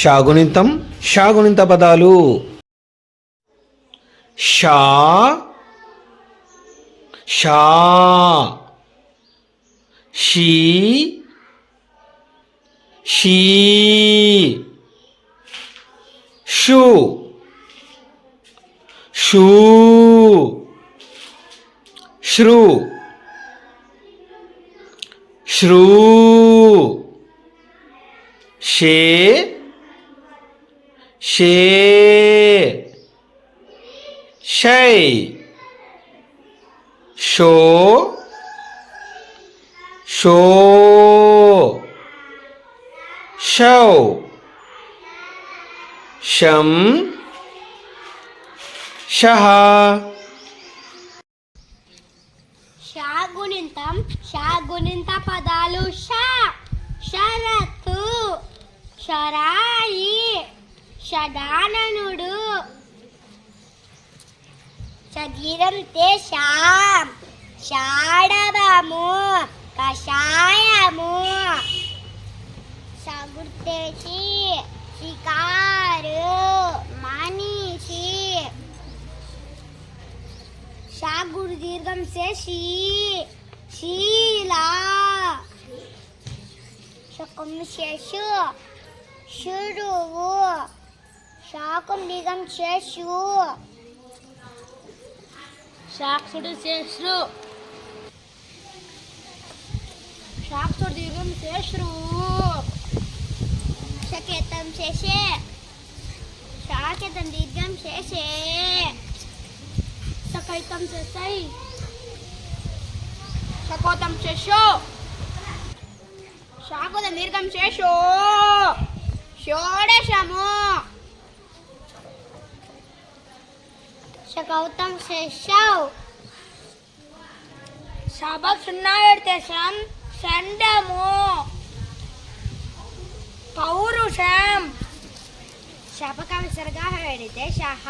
షాగుణింతం షాగుణింత పదాలు. షా షా షీ షీ షూ షూ శ్రు శ్రూ షే షే షై షో షో షౌ షం షహ షాగుణింతం షాగుణింత పదాలు షా షరతు షరా షదాననుడు శరీరం తే షాం షాడవము కషాయము. సగుర్తేసి షికారు మనిషి. షాగుడు దీర్ఘం సే షీ శీలా. శకం శేషు షురువు శాకం దీర్ఘం శేషు సాక్షుడు శేషు సాక్షుడు దీర్ఘం శేషు శకేతం చేసే శాకేతం దీర్ఘం చేసే సకైతం చేసాయి సకోతం చేసు శాకుతం దీర్ఘం చేసు షోడశము శకౌతం శేషౌ. సభకు సున్నా పెడితే సం సండము పౌరుషం. శపక విసర్గా పెడితే షహ